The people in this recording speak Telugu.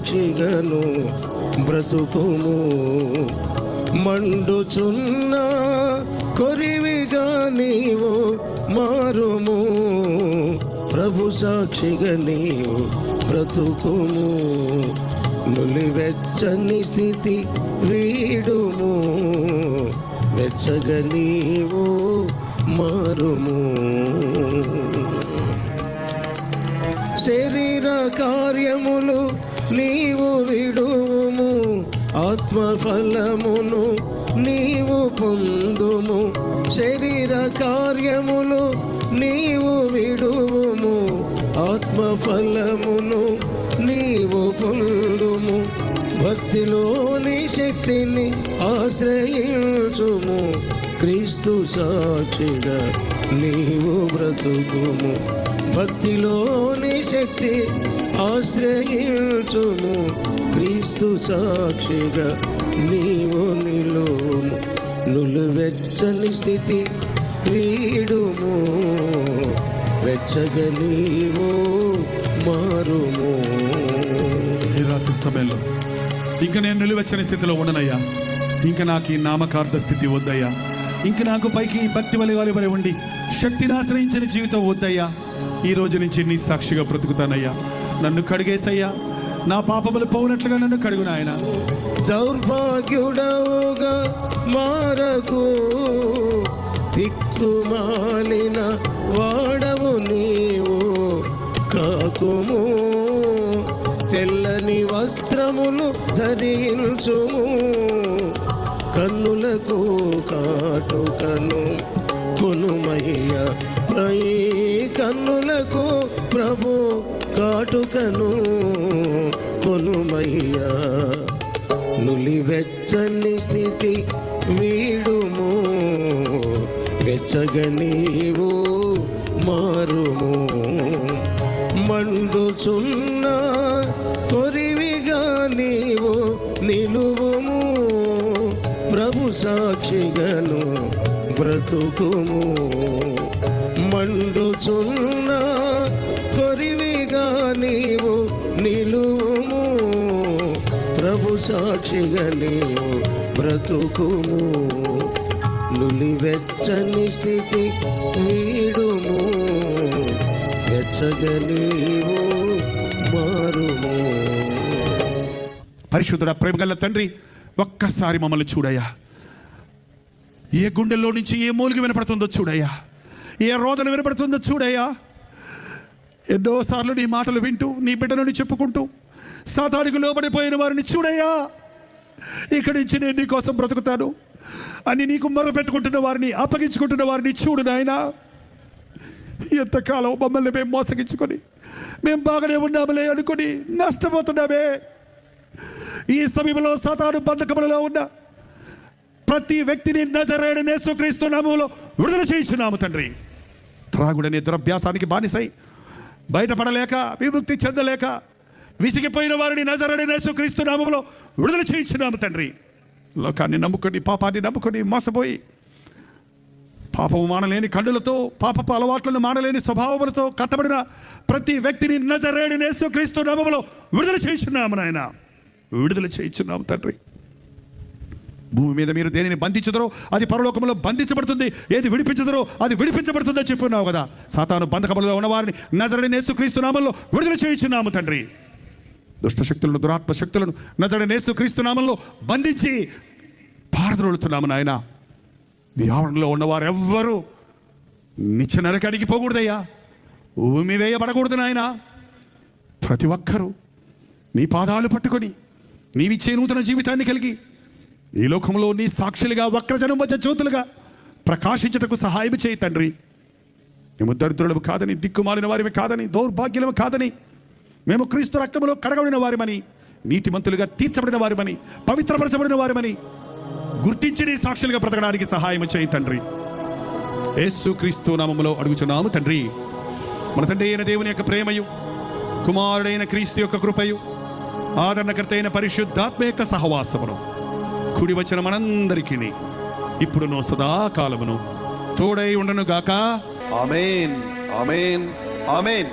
సాక్షిగను బ్రతుకుము. మండుచున్న కొరివిగా నీవు మారుము. ప్రభు సాక్షిగా నీవు బ్రతుకుము. నులివెచ్చని స్థితి వీడుము. వెచ్చగ నీవు మారుము. శరీర కార్యములు నీవు విడుము ఆత్మఫలమును నీవు పొందుము. శరీర కార్యములు నీవు విడుము ఆత్మఫలమును నీవు పొందుము. భక్తిలోని శక్తిని ఆశ్రయించుము. క్రీస్తు సాక్షిగా నీవు బ్రతుకుము. భక్తిలోని శక్తి ఆశ్రయించుము. క్రీస్తు సాక్షిగా నీవు నిలువుము. నులువెచ్చని స్థితి వీడుము. వెచ్చగ నీవు మారుము. ఈ రాత్రి సమయంలో ఇంకా నేను నిలువెచ్చని స్థితిలో ఉండనయ్యా. ఇంకా నాకు ఈ నామకార్థ స్థితి వద్దయ్యా. ఇంకా నాకు పైకి భక్తి వలి వలె ఉండి శక్తిని ఆశ్రయించిన జీవితం వద్దయ్యా. ఈ రోజు నుంచి నీ సాక్షిగా బ్రతుకుతానయ్యా. నన్ను కడిగేసయ్యా. నా పాపములు పోనట్లుగా నన్ను కడుగు నాయన. దౌర్భాగ్యుడవుగా మారకు దిక్కుమాలిన వాడవు నీవు కాకుము. తెల్లని వస్త్రములు ధరించుము. కన్నులకు కాటుకను కొనుమయ్య. ప్రై కన్నులకు ప్రభు కాటుకను కొనుమయ్య. నులివెచ్చని స్థితి వీడుము వెచ్చగనీవు మారుము. మండుచున్న కొరివిగా నీవు నిలువు సాక్షిగను బ్రతుకుము. మండుచున్న కొరివిగా నీవు నిలువుము. ప్రభు సాక్షిగా నీవు బ్రతుకుము. నులివెచ్చని స్థితి వీడుము వెచ్చగనీవు మారుము. పరిశుద్ధుడ ప్రేమగల తండ్రి ఒక్కసారి మమ్మల్ని చూడయ్యా. ఏ గుండెల్లో నుంచి ఏ మూలికి వినపడుతుందో చూడయ్యా. ఏ రోదన వినపడుతుందో చూడయ్యా. ఎన్నోసార్లు నీ మాటలు వింటూ నీ బిడ్డలను చెప్పుకుంటూ సాతానికి లోబడిపోయిన వారిని చూడయ్యా. ఇక్కడి నుంచి నేను నీ కోసం బ్రతుకుతాను. అని నీకు మొర్ర పెట్టుకుంటున్న వారిని అప్పగించుకుంటున్న వారిని చూడు నాయనా. ఎంతకాలం మమ్మల్ని మేము మోసగించుకొని మేము బాగానే ఉన్నాములే అనుకొని నష్టపోతున్నామే. ఈ సమయంలో సతాను బంధకములలో ఉన్న ప్రతి వ్యక్తిని నజరేడు నేసుక్రీస్తు నామంలో విడుదల చేయించున్నాము తండ్రి. త్రాగుడనే దురభ్యాసానికి బానిసై బయటపడలేక విముక్తి చెందలేక విసిగిపోయిన వారిని నజరడి నేసుక్రీస్తు నామంలో విడుదల చేయించున్నాము తండ్రి. లోకాన్ని నమ్ముకొని పాపాన్ని నమ్ముకొని మోసపోయి పాపము మానలేని కళ్ళులతో పాపపు అలవాట్లను మానలేని స్వభావములతో కట్టబడిన ప్రతి వ్యక్తిని నజరేడి నేసుక్రీస్తు నామంలో విడుదల చేయించున్నాము నాయన. విడుదల చేయించున్నాము తండ్రి. భూమి మీద మీరు దేనిని బంధించుదరో అది పరలోకంలో బంధించబడుతుంది. ఏది విడిపించదరో అది విడిపించబడుతుందో చెప్పున్నావు కదా. సాతాను బంధకములలో ఉన్నవారిని నజరడి నేసుక్రీస్తు నామంలో విడుదల చేయించున్నాము తండ్రి. దుష్ట శక్తులను దురాత్మ శక్తులను నజరడి నేసుక్రీస్తు బంధించి పారదొలుతున్నాము నాయన. ఈ ఆవరణలో ఉన్నవారు ఎవ్వరూ నిత్య నరకానికి పోకూడదయ్యా. భూమి వేయబడకూడదు నాయన. ప్రతి ఒక్కరూ నీ పాదాలు పట్టుకొని నీవిచ్చే నూతన జీవితాన్ని కలిగి ఈ లోకంలో నీ సాక్షులుగా వక్రజనం మధ్య జ్యోతులుగా ప్రకాశించటకు సహాయం చేయి తండ్రి. మేము దరిద్రులము కాదని దిక్కుమాలిన వారివి కాదని దౌర్భాగ్యులము కాదని మేము క్రీస్తు రక్తములో కడగబడిన వారిమని నీతిమంతులుగా తీర్చబడిన వారిమని పవిత్రపరచబడిన వారిమని గుర్తించి నీ సాక్షులుగా బ్రతకడానికి సహాయం చేయి తండ్రి. యేసు క్రీస్తు నామములో అడుగుచున్నాము తండ్రి. మన తండ్రి అయిన దేవుని యొక్క ప్రేమయు కుమారుడైన క్రీస్తు యొక్క కృపయు ఆదరణకర్త అయిన పరిశుద్ధాత్మ యొక్క సహవాసమును. కుడి వచ్చిన మనందరికీ ఇప్పుడును సదాకాలమును తోడై ఉండను గాక ఆమెన్ ఆమెన్ ఆమెన్.